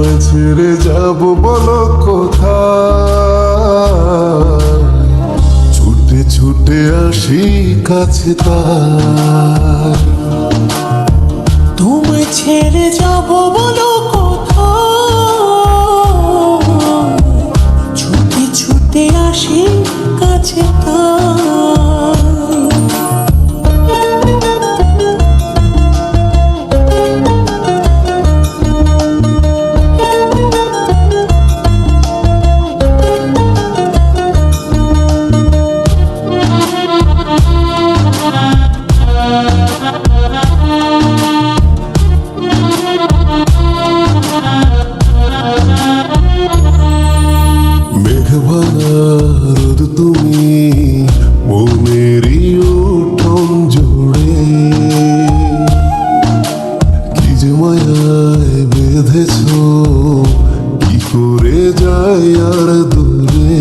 তোমায় ছেড়ে যাব বলো কোথায়? ছুটে ছুটে আসি কাছে তার। তোমায় ছেড়ে যাব বলো কোথায়? যায় আর দূরে।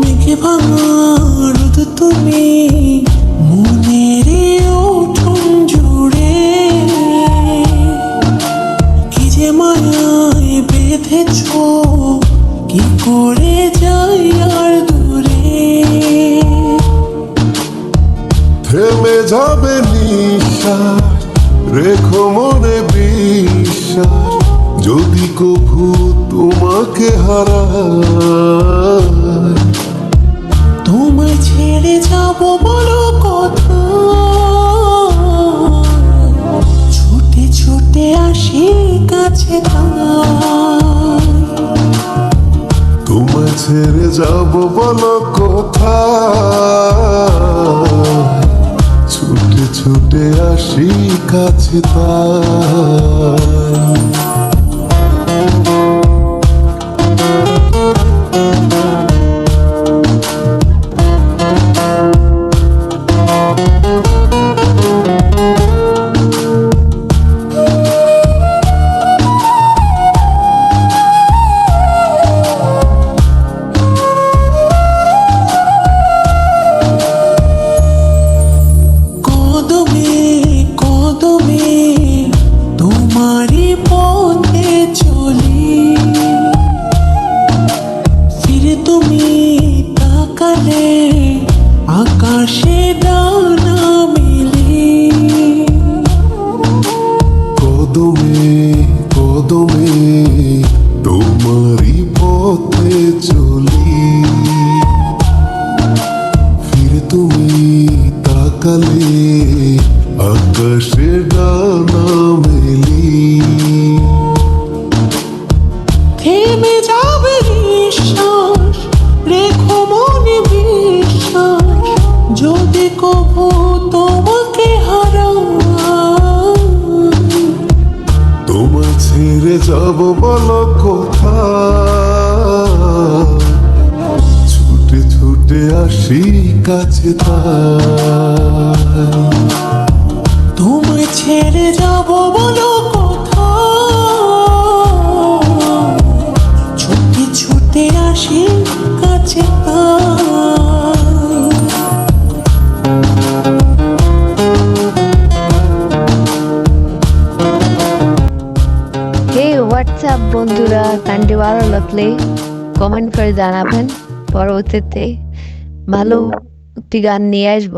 মেঘে ভাঙার তুমি মনের উঠুন জুড়ে। কি যে মায়ায় বেঁধেছ কি করে যাই আর দূরে। থেমে যাবে নিঃশ্বাস রেখো মনে বিশ্বাস যদি কভু তোমাকে হারায় তোমায় ছেড়ে যাব বলো কথা ছুটে ছুটে আসি কাছে তোমায় ছেড়ে যাব বলো কোথায়? ছুটে ছুটে আসি কাছে তাই তাকালে আকাশে ডানা মেলি থেমে যাবে নিঃশ্বাস রেখো মনে বিশ্বাস যদি কবু তোমাকে হারাই তোমায় ছেড়ে যাব বলো ছুটে ছুটে আসি কাছে তোমায় ছেড়ে যাব বলো কোথায় ছুটে ছুটে আসি কাছে তাই হোয়াটসঅ্যাপ বন্ধুরা গানটি ভালো লাগলে কমেন্ট করে জানাবেন পরবর্তীতে। ভালো একটি গান নিয়ে আসব।